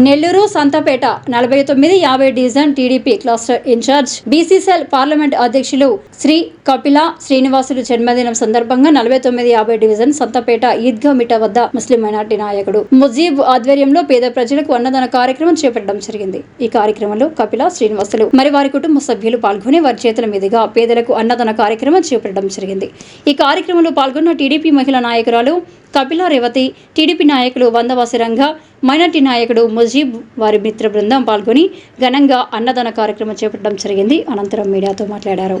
నెల్లూరు సంతపేట నలభై తొమ్మిది యాభై division TDP cluster incharge BCCL parliament అధ్యక్షులు శ్రీ కపిల శ్రీనివాసులు జన్మదినం సందర్భంగా నలభై తొమ్మిది యాభై డివిజన్ సంతపేట ఈద్గా మిట వద్ద ముస్లిం మైనార్టీ నాయకుడు ముజీబ్ ఆధ్వర్యంలో పేద ప్రజలకు అన్నదాన కార్యక్రమం చేపట్టడం జరిగింది. ఈ కార్యక్రమంలో కపిల శ్రీనివాసులు మరి వారి కుటుంబ సభ్యులు పాల్గొని వారి చేతుల మీదుగా పేదలకు అన్నదాన కార్యక్రమం చేపట్టడం జరిగింది. ఈ కార్యక్రమంలో పాల్గొన్న టీడీపీ మహిళా నాయకురాలు కపిల రేవతి టీడీపీ నాయకులు వందవాసిరంగ మైనార్టీ నాయకుడు ముజీబ్ వారి మిత్ర బృందం పాల్గొని ఘనంగా అన్నదాన కార్యక్రమం చేపట్టడం జరిగింది. అనంతరం మీడియాతో మాట్లాడారు.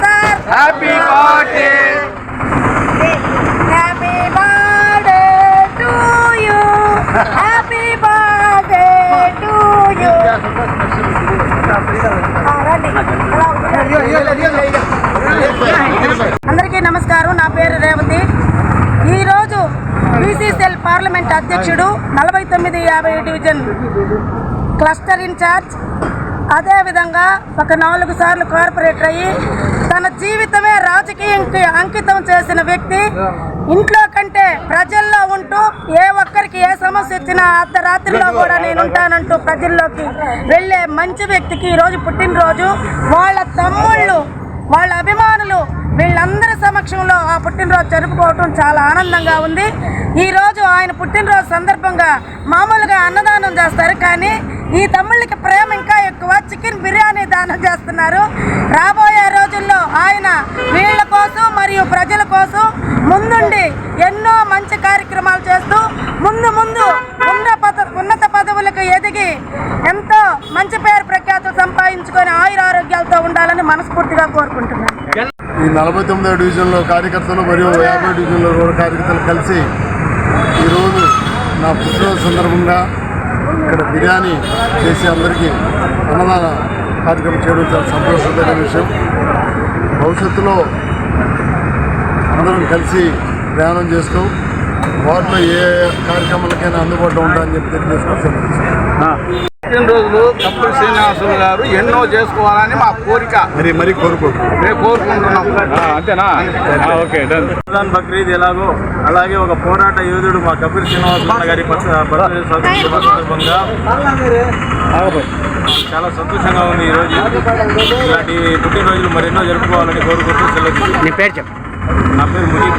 sir happy birthday happy birthday to you happy birthday to you అందరికీ నమస్కారం. నా పేరు రేవతి. ఈరోజు బీసీసీఎల్ పార్లమెంట్ అధ్యక్షుడు నలభై తొమ్మిది యాభై డివిజన్ క్లస్టర్ ఇన్ఛార్జ్ అదేవిధంగా ఒక నాలుగు సార్లు కార్పొరేటర్ అయ్యి తన జీవితమే రాజకీయంకి అంకితం చేసిన వ్యక్తి. ఇంట్లో కంటే ప్రజల్లో ఉంటూ ఏ ఒక్కరికి ఏ సమస్య వచ్చినా అర్ధరాత్రిలో కూడా నేను ఉంటానంటూ ప్రజల్లోకి వెళ్ళే మంచి వ్యక్తికి ఈరోజు పుట్టినరోజు. వాళ్ళ తమ్ముళ్ళు వాళ్ళ అభిమానులు వీళ్ళందరి సమక్షంలో ఆ పుట్టినరోజు జరుపుకోవటం చాలా ఆనందంగా ఉంది. ఈరోజు ఆయన పుట్టినరోజు సందర్భంగా మామూలుగా అన్నదానం చేస్తారు కానీ ఈ తమ్ముళ్ళకి ప్రేమ ఇంకా ఎక్కువ. చికెన్ బిర్యానీ దానం చేస్తున్నారు. రాబోయే రోజుల్లో ఆయన వీళ్ళ కోసం మరియు ప్రజల కోసం ముందు ఎన్నో మంచి కార్యక్రమాలు చేస్తూ ముందు ముందు ఉన్న పద ఉన్నత పదవులకు ఎదిగి ఎంతో మంచి పేరు సంపాదించుకొని ఆయుర ఆరోగ్యాలతో ఉండాలని మనస్ఫూర్తిగా కోరుకుంటున్నాను. ఈ నలభై తొమ్మిదో డివిజన్లో కార్యకర్తలు మరియు యాభై డివిజన్లో కూడా కార్యకర్తలు కలిసి ఈరోజు నా పుట్టినరోజు సందర్భంగా ఇక్కడ బిర్యానీ చేసి అందరికీ అన్నదాన కార్యక్రమం చేయడం చాలా సంతోషకరమైన విషయం. భవిష్యత్తులో అందరం కలిసి ప్రయాణం చేస్తూ వాటిలో ఏ కార్యక్రమాలకైనా అందుబాటులో ఉంటాయని చెప్పి తెలియజేసుకొని పుట్టినరోజులు కప్పుల శ్రీనివాసులు గారు ఎన్నో చేసుకోవాలని మా కోరిక. మరి మరీ కోరుకోండి మేము కోరుకుంటున్నాం. అంతేనా? Okay done. రంజాన్ బక్రీద్ ఎలాగో అలాగే ఒక పోరాట యోధుడు మా కపిల్ శ్రీనివాస గారి సందర్భంగా చాలా సంతోషంగా ఉంది ఈరోజు ఇలాంటి పుట్టినరోజులు మరెన్నో జరుపుకోవాలని కోరుకుంటూ సెలవు నీ పేరు చెప్పు. నా పేరు ముజీబ్.